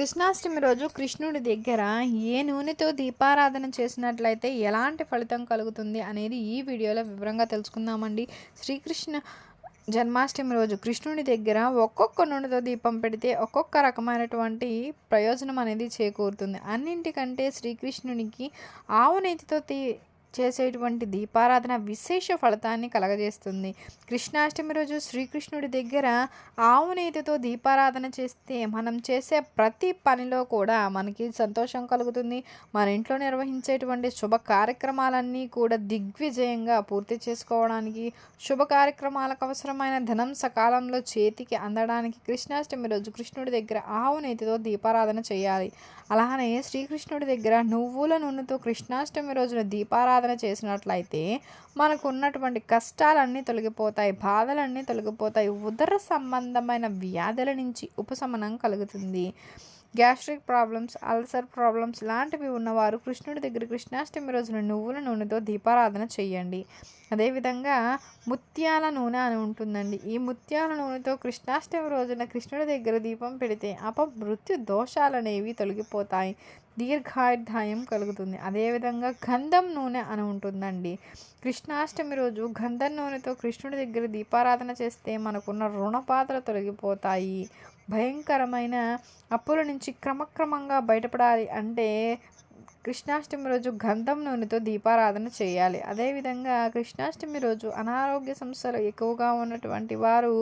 కృష్ణాష్టమి రోజు కృష్ణుడి దగ్గర ఏ నూనెతో దీపారాధన చేసినట్లయితే ఎలాంటి ఫలితం కలుగుతుంది అనేది ఈ వీడియోలో వివరంగా తెలుసుకుందామండి. శ్రీకృష్ణ జన్మాష్టమి రోజు కృష్ణుడి దగ్గర ఒక్కొక్క నూనెతో దీపం పెడితే ఒక్కొక్క రకమైనటువంటి ప్రయోజనం అనేది చేకూరుతుంది. అన్నింటికంటే శ్రీకృష్ణునికి ఆవు నెయ్యితో తీ చేసేటువంటి దీపారాధన విశేష ఫలితాన్ని కలగజేస్తుంది. కృష్ణాష్టమి రోజు శ్రీకృష్ణుడి దగ్గర ఆవు నేతితో దీపారాధన చేస్తే మనం చేసే ప్రతి పనిలో కూడా మనకి సంతోషం కలుగుతుంది. మన ఇంట్లో నిర్వహించేటువంటి శుభ కార్యక్రమాలన్నీ కూడా దిగ్విజయంగా పూర్తి చేసుకోవడానికి శుభ కార్యక్రమాలకు అవసరమైన ధనం సకాలంలో చేతికి అందడానికి కృష్ణాష్టమి రోజు కృష్ణుడి దగ్గర ఆవు నేతితో దీపారాధన చేయాలి. అలానే శ్రీకృష్ణుడి దగ్గర నువ్వుల నూనెతో కృష్ణాష్టమి రోజున దీపారాధన చేసినట్లయితే మనకు ఉన్నటువంటి కష్టాలన్నీ తొలగిపోతాయి బాధలన్నీ తొలగిపోతాయి ఉదర సంబంధమైన వ్యాధుల నుంచి ఉపశమనం కలుగుతుంది. గ్యాస్ట్రిక్ ప్రాబ్లమ్స్ అల్సర్ ప్రాబ్లమ్స్ లాంటివి ఉన్నవారు కృష్ణుడి దగ్గర కృష్ణాష్టమి రోజున నువ్వుల నూనెతో దీపారాధన చేయండి. అదేవిధంగా ముత్యాల నూనె అని ఉంటుందండి. ఈ ముత్యాల నూనెతో కృష్ణాష్టమి రోజున కృష్ణుడి దగ్గర దీపం పెడితే అపమృత్యు దోషాలు అనేవి తొలగిపోతాయి. దీర్ఘాయుర్ధాయం కలుగుతుంది. అదేవిధంగా గంధం నూనె అని ఉంటుందండి. కృష్ణాష్టమి రోజు గంధం నూనెతో కృష్ణుడి దగ్గర దీపారాధన చేస్తే మనకున్న రుణపాత్ర తొలగిపోతాయి. భయంకరమైన అప్పుల నుంచి క్రమక్రమంగా బయటపడాలి అంటే కృష్ణాష్టమి రోజు గంధం నూనెతో దీపారాధన చేయాలి. అదేవిధంగా కృష్ణాష్టమి రోజు అనారోగ్య సమస్యలు ఎక్కువగా ఉన్నటువంటి వారు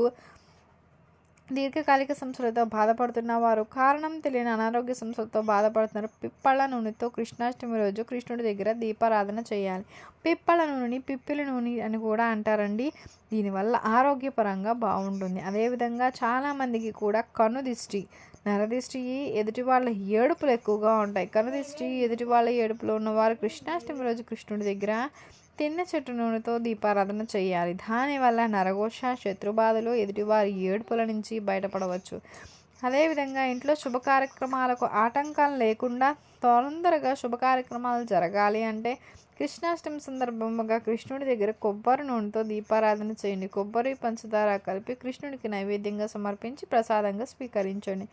దీర్ఘకాలిక సమస్యలతో బాధపడుతున్న వారు కారణం తెలియని అనారోగ్య సమస్యలతో బాధపడుతున్నారు. పిప్పళ్ళ నూనెతో కృష్ణాష్టమి రోజు కృష్ణుడి దగ్గర దీపారాధన చేయాలి. పిప్పళ్ళ నూనెని పిప్పిల నూనె అని కూడా అంటారండి. దీనివల్ల ఆరోగ్యపరంగా బాగుంటుంది. అదేవిధంగా చాలామందికి కూడా కనుదిష్టి నరదిష్టి ఎదుటి వాళ్ళ ఏడుపులు ఎక్కువగా ఉంటాయి. కనుదిష్టి ఎదుటి వాళ్ళ ఏడుపులో ఉన్నవారు కృష్ణాష్టమి రోజు కృష్ణుడి దగ్గర తిన్న చెట్టు నూనెతో దీపారాధన చేయాలి. దానివల్ల నరఘోష శత్రుబాధలు ఎదుటివారి ఏడుపుల నుంచి బయటపడవచ్చు. అదేవిధంగా ఇంట్లో శుభ కార్యక్రమాలకు ఆటంకాలు లేకుండా తొందరగా శుభ కార్యక్రమాలు జరగాలి అంటే కృష్ణాష్టమి సందర్భంగా కృష్ణుడి దగ్గర కొబ్బరి నూనెతో దీపారాధన చేయండి. కొబ్బరి పంచదార కలిపి కృష్ణుడికి నైవేద్యంగా సమర్పించి ప్రసాదంగా స్వీకరించండి.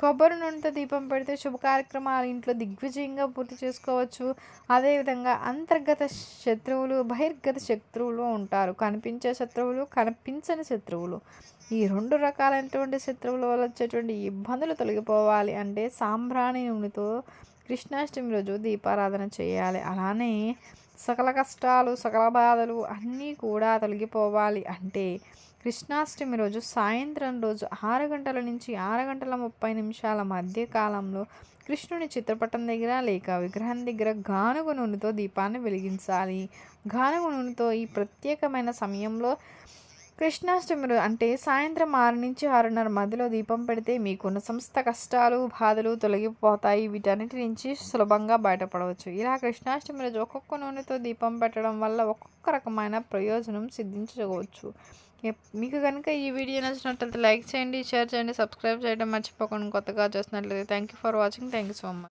కొబ్బరి నూనెతో దీపం పెడితే శుభ కార్యక్రమాలు ఇంట్లో దిగ్విజయంగా పూర్తి చేసుకోవచ్చు. అదేవిధంగా అంతర్గత శత్రువులు బహిర్గత శత్రువులు ఉంటారు. కనిపించే శత్రువులు కనిపించని శత్రువులు. ఈ రెండు రకాలైనటువంటి శత్రువుల వల్ల వచ్చేటువంటి ఇబ్బందులు తొలగిపోవాలి అంటే సాంబ్రాణి నూనెతో కృష్ణాష్టమి రోజు దీపారాధన చేయాలి. అలానే సకల కష్టాలు సకల బాధలు అన్నీ కూడా తొలగిపోవాలి. అంటే కృష్ణాష్టమి రోజు సాయంత్రం రోజు ఆరు గంటల నుంచి ఆరు గంటల ముప్పై నిమిషాల మధ్య కాలంలో కృష్ణుని చిత్రపటం దగ్గర లేక విగ్రహం దగ్గర గానుగ నూనెతో దీపాన్ని వెలిగించాలి. గానుగ నూనెతో ఈ ప్రత్యేకమైన సమయంలో కృష్ణాష్టమి అంటే సాయంత్రం ఆరు నుంచి ఆరున్నర మధ్యలో దీపం పెడితే మీకున్న సంస్థ కష్టాలు బాధలు తొలగిపోతాయి. వీటన్నిటి నుంచి సులభంగా బయటపడవచ్చు. ఇలా కృష్ణాష్టమి రోజు ఒక్కొక్క నూనెతో దీపం పెట్టడం వల్ల ఒక్కొక్క రకమైన ప్రయోజనం సిద్ధించవచ్చు. మీకు కనుక ఈ వీడియో నచ్చినట్లయితే లైక్ చేయండి షేర్ చేయండి సబ్స్క్రైబ్ చేయడం మర్చిపోకుండా కొత్తగా చూసినట్లయితే thank you for watching. Thank you so much.